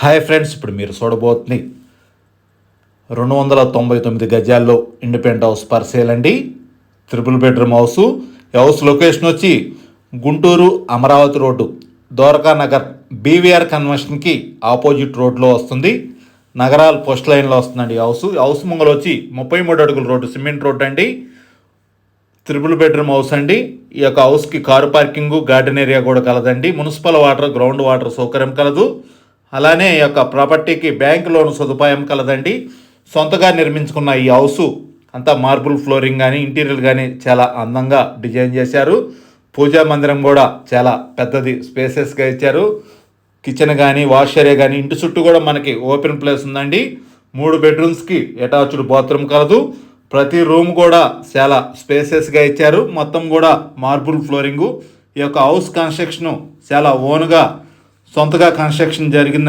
Hi friends ఇప్పుడు మీరు చూడబోతుంది రెండు వందల తొంభై తొమ్మిది గజాల్లో ఇండిపెండెంట్ హౌస్ పర్సేల్ అండి త్రిపుల్ బెడ్రూమ్ హౌస్. ఈ హౌస్ లొకేషన్ వచ్చి గుంటూరు అమరావతి రోడ్డు ద్వారకా నగర్ బీవీఆర్ కన్వెన్షన్కి ఆపోజిట్ రోడ్లో వస్తుంది. నగరాలు పోస్ట్ లైన్లో వస్తుందండి హౌస్. హౌస్ ముంగలు వచ్చి ముప్పై మూడు అడుగుల రోడ్డు సిమెంట్ రోడ్డు అండి. త్రిబుల్ బెడ్రూమ్ హౌస్ అండి. ఈ యొక్క హౌస్కి కారు పార్కింగ్ గార్డెన్ ఏరియా కూడా కలదండి. మున్సిపల్ వాటర్ గ్రౌండ్ వాటర్ సౌకర్యం కలదు. అలానే ఈ యొక్క ప్రాపర్టీకి బ్యాంక్ లోన్ సదుపాయం కలదండి. సొంతగా నిర్మించుకున్న ఈ హౌస్ అంతా మార్బుల్ ఫ్లోరింగ్ కానీ ఇంటీరియర్ కానీ చాలా అందంగా డిజైన్ చేశారు. పూజా మందిరం కూడా చాలా పెద్దది స్పేసెస్గా ఇచ్చారు. కిచెన్ కానీ వాష్ ఏరియా కానీ ఇంటి చుట్టూ కూడా మనకి ఓపెన్ ప్లేస్ ఉందండి. మూడు బెడ్రూమ్స్కి అటాచ్డ్ బాత్రూమ్ కలదు. ప్రతి రూమ్ కూడా చాలా స్పేసెస్గా ఇచ్చారు. మొత్తం కూడా మార్బుల్ ఫ్లోరింగు. ఈ యొక్క హౌస్ కన్స్ట్రక్షన్ చాలా ఓన్గా సొంతగా కన్స్ట్రక్షన్ జరిగిందండి